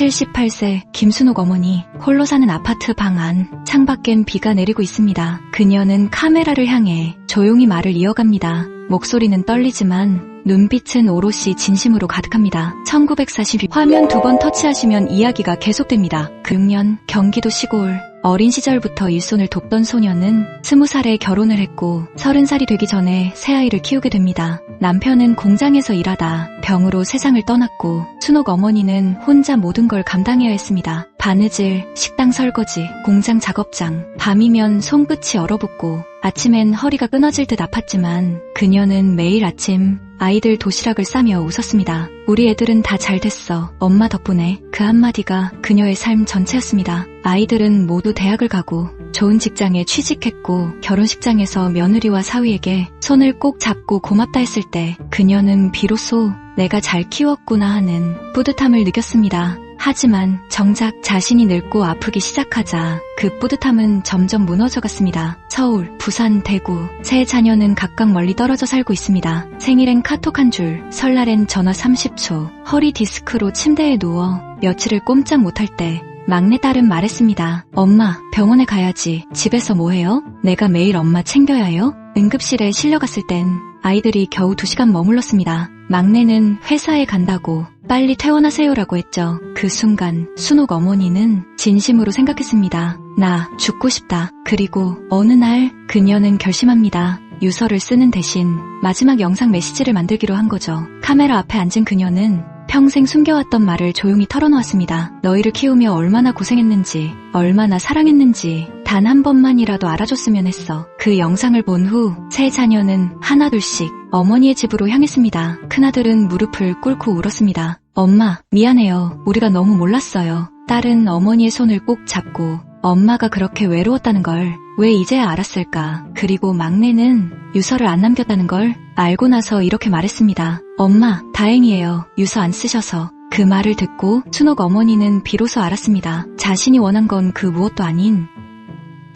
78세 김순옥 어머니 홀로 사는 아파트 방 안 창밖엔 비가 내리고 있습니다. 그녀는 카메라를 향해 조용히 말을 이어갑니다. 목소리는 떨리지만 눈빛은 오롯이 진심으로 가득합니다. 1942 화면 두 번 터치하시면 이야기가 계속됩니다. 그 6년 경기도 시골 어린 시절부터 일손을 돕던 소녀는 20살에 결혼을 했고 30살이 되기 전에 새아이를 키우게 됩니다. 남편은 공장에서 일하다 병으로 세상을 떠났고 순옥 어머니는 혼자 모든 걸 감당해야 했습니다. 바느질, 식당 설거지, 공장 작업장, 밤이면 손끝이 얼어붙고 아침엔 허리가 끊어질 듯 아팠지만 그녀는 매일 아침 아이들 도시락을 싸며 웃었습니다. 우리 애들은 다 잘 됐어. 엄마 덕분에 그 한마디가 그녀의 삶 전체였습니다. 아이들은 모두 대학을 가고 좋은 직장에 취직했고 결혼식장에서 며느리와 사위에게 손을 꼭 잡고 고맙다 했을 때 그녀는 비로소 내가 잘 키웠구나 하는 뿌듯함을 느꼈습니다. 하지만 정작 자신이 늙고 아프기 시작하자 그 뿌듯함은 점점 무너져 갔습니다. 서울, 부산, 대구 세 자녀는 각각 멀리 떨어져 살고 있습니다. 생일엔 카톡 한 줄, 설날엔 전화 30초, 허리 디스크로 침대에 누워 며칠을 꼼짝 못할 때 막내딸은 말했습니다. 엄마, 병원에 가야지. 집에서 뭐해요? 내가 매일 엄마 챙겨야 해요? 응급실에 실려갔을 땐 아이들이 겨우 2시간 머물렀습니다. 막내는 회사에 간다고 빨리 퇴원하세요라고 했죠. 그 순간 순옥 어머니는 진심으로 생각했습니다. 나 죽고 싶다. 그리고 어느 날 그녀는 결심합니다. 유서를 쓰는 대신 마지막 영상 메시지를 만들기로 한 거죠. 카메라 앞에 앉은 그녀는 평생 숨겨왔던 말을 조용히 털어놓았습니다. 너희를 키우며 얼마나 고생했는지, 얼마나 사랑했는지 단 한 번만이라도 알아줬으면 했어. 그 영상을 본 후 세 자녀는 하나둘씩 어머니의 집으로 향했습니다. 큰아들은 무릎을 꿇고 울었습니다. 엄마, 미안해요. 우리가 너무 몰랐어요. 딸은 어머니의 손을 꼭 잡고 엄마가 그렇게 외로웠다는 걸 왜 이제야 알았을까? 그리고 막내는 유서를 안 남겼다는 걸 알고 나서 이렇게 말했습니다. 엄마, 다행이에요. 유서 안 쓰셔서. 그 말을 듣고 순옥 어머니는 비로소 알았습니다. 자신이 원한 건 그 무엇도 아닌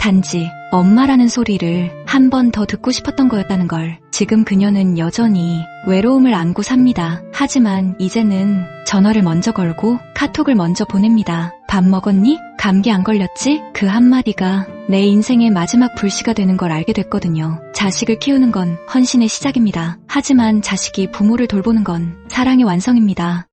단지 엄마라는 소리를 한 번 더 듣고 싶었던 거였다는 걸. 지금 그녀는 여전히 외로움을 안고 삽니다. 하지만 이제는 전화를 먼저 걸고 카톡을 먼저 보냅니다. 밥 먹었니? 감기 안 걸렸지? 그 한마디가 내 인생의 마지막 불씨가 되는 걸 알게 됐거든요. 자식을 키우는 건 헌신의 시작입니다. 하지만 자식이 부모를 돌보는 건 사랑의 완성입니다.